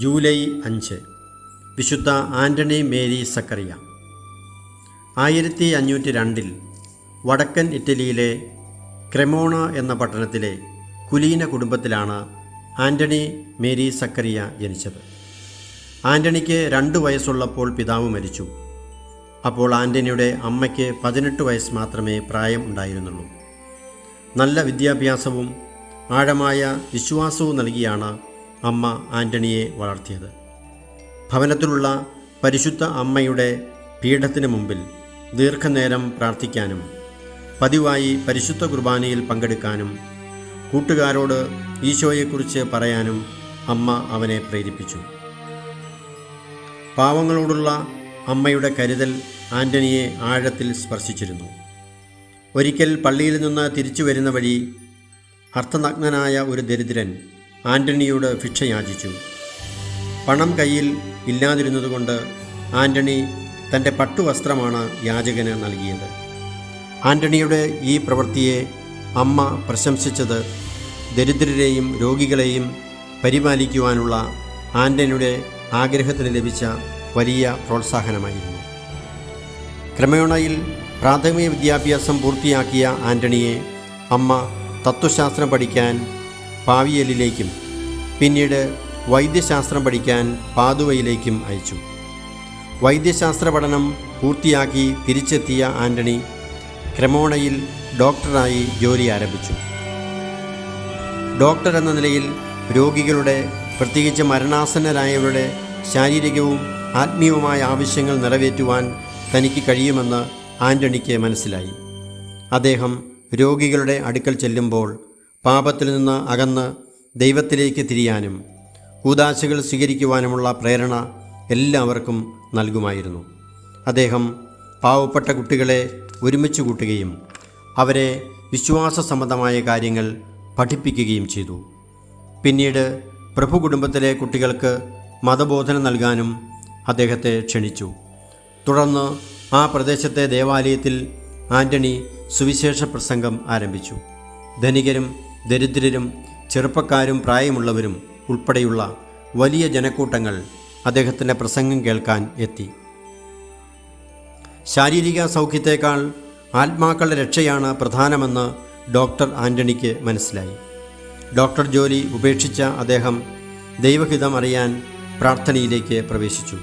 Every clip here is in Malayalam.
ജൂലൈ അഞ്ച്. വിശുദ്ധ ആന്റണി മേരി സക്കറിയ. ആയിരത്തി അഞ്ഞൂറ്റി രണ്ടിൽ വടക്കൻ ഇറ്റലിയിലെ ക്രെമോണ എന്ന പട്ടണത്തിലെ കുലീന കുടുംബത്തിലാണ് ആന്റണി മേരി സക്കറിയ ജനിച്ചത്. ആന്റണിക്ക് രണ്ട് വയസ്സുള്ളപ്പോൾ പിതാവ് മരിച്ചു. അപ്പോൾ ആന്റണിയുടെ അമ്മയ്ക്ക് പതിനെട്ട് വയസ്സ് മാത്രമേ പ്രായം ഉണ്ടായിരുന്നുള്ളൂ. നല്ല വിദ്യാഭ്യാസവും ആഴമായ വിശ്വാസവും നൽകിയാണ് അമ്മ ആന്റണിയെ വളർത്തിയത്. ഭവനത്തിലുള്ള പരിശുദ്ധ അമ്മയുടെ പീഠത്തിന് മുമ്പിൽ ദീർഘനേരം പ്രാർത്ഥിക്കാനും പതിവായി പരിശുദ്ധ കുർബാനയിൽ പങ്കെടുക്കാനും കൂട്ടുകാരോട് ഈശോയെക്കുറിച്ച് പറയാനും അമ്മ അവനെ പ്രേരിപ്പിച്ചു. പാവങ്ങളോടുള്ള അമ്മയുടെ കരുതൽ ആന്റണിയെ ആഴത്തിൽ സ്പർശിച്ചിരുന്നു. ഒരിക്കൽ പള്ളിയിൽ നിന്ന് തിരിച്ചു വരുന്ന വഴി അർത്ഥനഗ്നനായ ഒരു ദരിദ്രൻ ആന്റണിയോട് ഭിക്ഷ യാചിച്ചു. പണം കയ്യിൽ ഇല്ലാതിരുന്നതുകൊണ്ട് ആന്റണി തന്റെ പട്ടുവസ്ത്രമാണ് യാചകന് നൽകിയത്. ആന്റണിയുടെ ഈ പ്രവൃത്തിയെ അമ്മ പ്രശംസിച്ചത് ദരിദ്രരെയും രോഗികളെയും പരിപാലിക്കുവാനുള്ള ആന്റണിയുടെ ആഗ്രഹത്തിന് ലഭിച്ച വലിയ പ്രോത്സാഹനമായിരുന്നു. ക്രമേണയിൽ പ്രാഥമിക വിദ്യാഭ്യാസം പൂർത്തിയാക്കിയ ആന്റണിയെ അമ്മ തത്വശാസ്ത്രം പഠിക്കാൻ പാവിയലിലേക്കും പിന്നീട് വൈദ്യശാസ്ത്രം പഠിക്കാൻ പാതുവയിലേക്കും അയച്ചു. വൈദ്യശാസ്ത്ര പഠനം പൂർത്തിയാക്കി തിരിച്ചെത്തിയ ആന്റണി ക്രമോണയിൽ ഡോക്ടറായി ജോലി ആരംഭിച്ചു. ഡോക്ടർ എന്ന നിലയിൽ രോഗികളുടെ പ്രത്യേകിച്ച് മരണാസന്നരായവരുടെ ശാരീരികവും ആത്മീയവുമായ ആവശ്യങ്ങൾ നിറവേറ്റുവാൻ തനിക്ക് കഴിയുമെന്ന് ആന്റണിക്ക് മനസ്സിലായി. അദ്ദേഹം രോഗികളുടെ അടുക്കൽ ചെല്ലുമ്പോൾ പാപത്തിൽ നിന്ന് അകന്ന് ദൈവത്തിലേക്ക് തിരിയാനും കൂതാശകൾ സ്വീകരിക്കുവാനുമുള്ള പ്രേരണ എല്ലാവർക്കും നൽകുമായിരുന്നു. അദ്ദേഹം പാവപ്പെട്ട കുട്ടികളെ ഒരുമിച്ച് കൂട്ടുകയും അവരെ വിശ്വാസ സംബന്ധമായ കാര്യങ്ങൾ പഠിപ്പിക്കുകയും ചെയ്തു. പിന്നീട് പ്രഭു കുടുംബത്തിലെ കുട്ടികൾക്ക് മതബോധനം നൽകാനും അദ്ദേഹത്തെ ക്ഷണിച്ചു. തുടർന്ന് ആ പ്രദേശത്തെ ദേവാലയത്തിൽ ആന്റണി സുവിശേഷ പ്രസംഗം ആരംഭിച്ചു. ധനികരും ദരിദ്രരും ചെറുപ്പക്കാരും പ്രായമുള്ളവരും ഉൾപ്പെടെയുള്ള വലിയ ജനക്കൂട്ടങ്ങൾ അദ്ദേഹത്തിന്റെ പ്രസംഗം കേൾക്കാൻ എത്തി. ശാരീരിക സൗഖ്യത്തേക്കാൾ ആത്മാക്കളുടെ രക്ഷയാണ് പ്രധാനമെന്ന് ഡോക്ടർ ആന്റണിക്ക് മനസ്സിലായി. ഡോക്ടർ ജോലി ഉപേക്ഷിച്ച അദ്ദേഹം ദൈവഹിതം അറിയാൻ പ്രാർത്ഥനയിലേക്ക് പ്രവേശിച്ചു.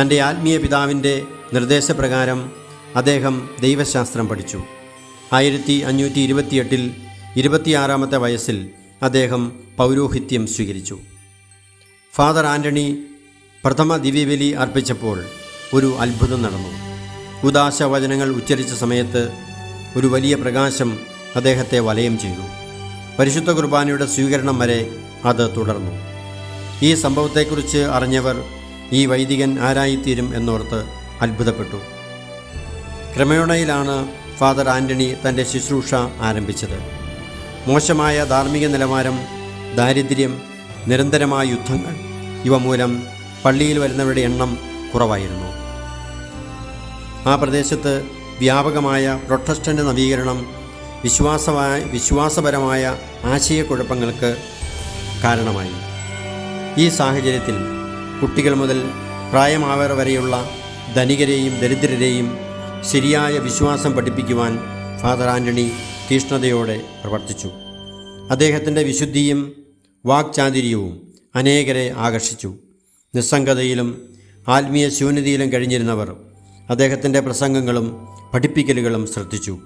തന്റെ ആത്മീയ പിതാവിന്റെ നിർദ്ദേശപ്രകാരം അദ്ദേഹം ദൈവശാസ്ത്രം പഠിച്ചു. ആയിരത്തി അഞ്ഞൂറ്റി ഇരുപത്തിയെട്ടിൽ ഇരുപത്തിയാറാമത്തെ വയസ്സിൽ അദ്ദേഹം പൗരോഹിത്യം സ്വീകരിച്ചു. ഫാദർ ആന്റണി പ്രഥമ ദിവ്യബലി അർപ്പിച്ചപ്പോൾ ഒരു അത്ഭുതം നടന്നു. ഉദാശ വചനങ്ങൾ ഉച്ചരിച്ച സമയത്ത് ഒരു വലിയ പ്രകാശം അദ്ദേഹത്തെ വലയം ചെയ്തു. പരിശുദ്ധ കുർബാനയുടെ സ്വീകരണം വരെ അത് തുടർന്നു. ഈ സംഭവത്തെക്കുറിച്ച് അറിഞ്ഞവർ ഈ വൈദികൻ ആരായിത്തീരും എന്നോർത്ത് അത്ഭുതപ്പെട്ടു. ക്രമേണയിലാണ് ഫാദർ ആന്റണി തന്റെ ശുശ്രൂഷ ആരംഭിച്ചത്. മോശമായ ധാർമ്മിക നിലവാരം ദാരിദ്ര്യം നിരന്തരമായ യുദ്ധങ്ങൾ ഇവ മൂലം പള്ളിയിൽ വരുന്നവരുടെ എണ്ണം കുറവായിരുന്നു. ആ പ്രദേശത്ത് വ്യാപകമായ പ്രൊട്ടസ്റ്റന്റ് നവീകരണം വിശ്വാസമായ വിശ്വാസപരമായ ആശയക്കുഴപ്പങ്ങൾക്ക് കാരണമായി. ഈ സാഹചര്യത്തിൽ കുട്ടികൾ മുതൽ പ്രായമാവർ വരെയുള്ള ധനികരെയും ദരിദ്രരെയും ശരിയായ വിശ്വാസം പഠിപ്പിക്കുവാൻ ഫാദർ ആന്റണി തീഷ്ണതയോടെ പ്രവർത്തിച്ചു. അദ്ദേഹത്തിന്റെ വിശുദ്ധിയും വാക്ചാതുര്യവും അനേകരെ ആകർഷിച്ചു. നിസ്സംഗതയിലും ആത്മീയ ശൂന്യതയിലും കഴിഞ്ഞിരുന്നവർ അദ്ദേഹത്തിന്റെ പ്രസംഗങ്ങളും പഠിപ്പിക്കലുകളും ശ്രദ്ധിച്ചു.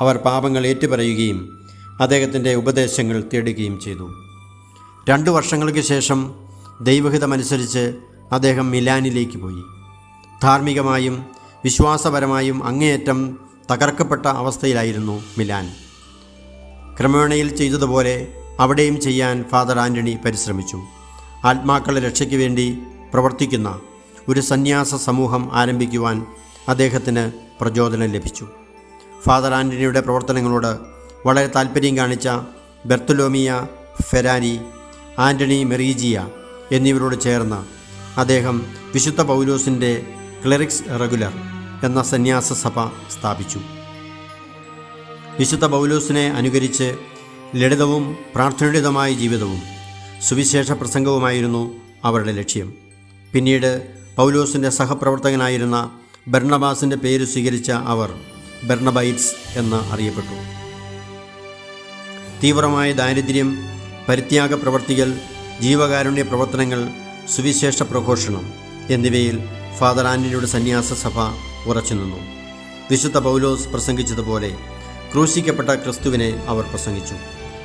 അവർ പാപങ്ങൾ ഏറ്റുപറയുകയും അദ്ദേഹത്തിന്റെ ഉപദേശങ്ങൾ തേടുകയും ചെയ്തു. രണ്ടു വർഷങ്ങൾക്ക് ശേഷം ദൈവഹിതമനുസരിച്ച് അദ്ദേഹം മിലാനിലേക്ക് പോയി. ധാർമ്മികമായും വിശ്വാസപരമായും അങ്ങേയറ്റം തകർക്കപ്പെട്ട അവസ്ഥയിലായിരുന്നു മിലാൻ. ക്രമേണയിൽ ചെയ്തതുപോലെ അവിടെയും ചെയ്യാൻ ഫാദർ ആന്റണി പരിശ്രമിച്ചു. ആത്മാക്കളെ രക്ഷയ്ക്ക് വേണ്ടി പ്രവർത്തിക്കുന്ന ഒരു സന്യാസ സമൂഹം ആരംഭിക്കുവാൻ അദ്ദേഹത്തിന് പ്രചോദനം ലഭിച്ചു. ഫാദർ ആന്റണിയുടെ പ്രവർത്തനങ്ങളോട് വളരെ താല്പര്യം കാണിച്ച ബെർത്തലോമിയ ഫെരാരി ആന്റണി മെറീജിയ എന്നിവരോട് ചേർന്ന് അദ്ദേഹം വിശുദ്ധ പൗലോസിന്റെ ക്ലറിക്സ് റെഗുലർ എന്ന സന്യാസ സഭ സ്ഥാപിച്ചു. വിശുദ്ധ പൗലോസിനെ അനുകരിച്ച് ലളിതവും പ്രാർത്ഥനയുടേതുമായ ജീവിതവും സുവിശേഷ പ്രസംഗവുമായിരുന്നു അവരുടെ ലക്ഷ്യം. പിന്നീട് പൗലോസിന്റെ സഹപ്രവർത്തകനായിരുന്ന ബെർണബാസിന്റെ പേര് സ്വീകരിച്ച അവർ ബെർണബൈറ്റ്സ് എന്ന് അറിയപ്പെട്ടു. തീവ്രമായ ദാരിദ്ര്യം പരിത്യാഗ പ്രവർത്തികൾ ജീവകാരുണ്യ പ്രവർത്തനങ്ങൾ സുവിശേഷ പ്രഘോഷണം എന്നിവയിൽ ഫാദർ ആന്റണിയുടെ സന്യാസ സഭ ഉറച്ചുനിന്നു വിശുദ്ധ പൗലോസ് പ്രസംഗിച്ചതുപോലെ ക്രൂശിക്കപ്പെട്ട ക്രിസ്തുവിനെ അവർ പ്രസംഗിച്ചു.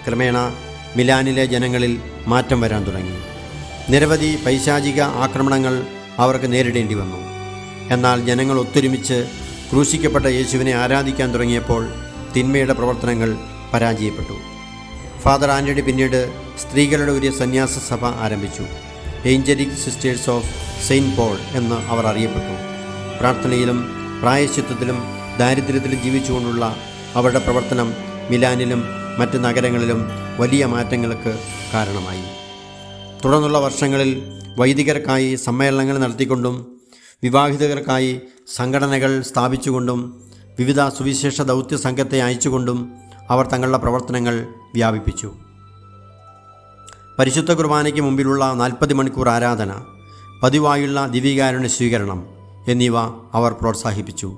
ക്രമേണ മിലാനിലെ ജനങ്ങളിൽ മാറ്റം വരാൻ തുടങ്ങി. നിരവധി പൈശാചിക ആക്രമണങ്ങൾ അവർക്ക് നേരിടേണ്ടി വന്നു. എന്നാൽ ജനങ്ങൾ ഒത്തൊരുമിച്ച് ക്രൂശിക്കപ്പെട്ട യേശുവിനെ ആരാധിക്കാൻ തുടങ്ങിയപ്പോൾ തിന്മയുടെ പ്രവർത്തനങ്ങൾ പരാജയപ്പെട്ടു. ഫാദർ ആന്റണി പിന്നീട് സ്ത്രീകളുടെ ഒരു സന്യാസ സഭ ആരംഭിച്ചു. Angelic sisters of saint Paul എന്ന് അവർ അറിയപ്പെട്ടു. പ്രാർത്ഥനയിലും പ്രായശ്ചിത്വത്തിലും ദാരിദ്ര്യത്തിലും ജീവിച്ചുകൊണ്ടുള്ള അവരുടെ പ്രവർത്തനം മിലാനിലും മറ്റ് നഗരങ്ങളിലും വലിയ മാറ്റങ്ങൾക്ക് കാരണമായി. തുടർന്നുള്ള വർഷങ്ങളിൽ വൈദികർക്കായി സമ്മേളനങ്ങൾ നടത്തിക്കൊണ്ടും വിവാഹിതർക്കായി സംഘടനകൾ സ്ഥാപിച്ചുകൊണ്ടും വിവിധ സുവിശേഷ ദൗത്യ സംഘത്തെ അയച്ചുകൊണ്ടും അവർ തങ്ങളുടെ പ്രവർത്തനങ്ങൾ വ്യാപിപ്പിച്ചു. പരിശുദ്ധ കുർബാനയ്ക്ക് മുമ്പിലുള്ള നാൽപ്പത് മണിക്കൂർ ആരാധന പതിവായുള്ള ദിവ്യകാരുണ്യ സ്വീകരണം എന്നിവ അവർ പ്രോത്സാഹിപ്പിച്ചു.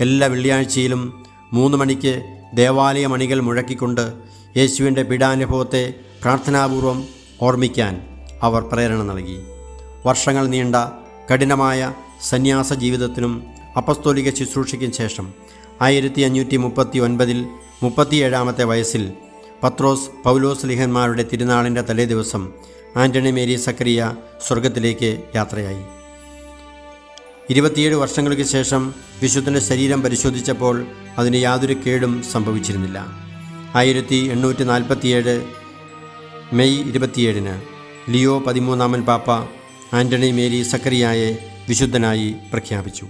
എല്ലാ വെള്ളിയാഴ്ചയിലും മൂന്ന് മണിക്ക് ദേവാലയ മണികൾ മുഴക്കിക്കൊണ്ട് യേശുവിന്റെ പീഡാനുഭവത്തെ പ്രാർത്ഥനാപൂർവം ഓർമ്മിക്കാൻ അവർ പ്രേരണ നൽകി. വർഷങ്ങൾ നീണ്ട കഠിനമായ സന്യാസ ജീവിതത്തിനും അപസ്തോലിക ശുശ്രൂഷയ്ക്കും ശേഷം ആയിരത്തി അഞ്ഞൂറ്റി മുപ്പത്തി ഒൻപതിൽ മുപ്പത്തിയേഴാമത്തെ വയസ്സിൽ പത്രോസ് പൗലോസ് ലിഹന്മാരുടെ തിരുനാളിന്റെ തലേദിവസം ആന്റണി മേരി സക്രിയ സ്വർഗത്തിലേക്ക് യാത്രയായി. ഇരുപത്തിയേഴ് വർഷങ്ങൾക്ക് ശേഷം വിശുദ്ധന്റെ ശരീരം പരിശോധിച്ചപ്പോൾ അതിന് യാതൊരു കേടും സംഭവിച്ചിരുന്നില്ല. ആയിരത്തി എണ്ണൂറ്റി നാൽപ്പത്തിയേഴ് മെയ് ഇരുപത്തിയേഴിന് ലിയോ പതിമൂന്നാമൻ പാപ്പ ആന്റണി മേരി സക്കറിയായെ വിശുദ്ധനായി പ്രഖ്യാപിച്ചു.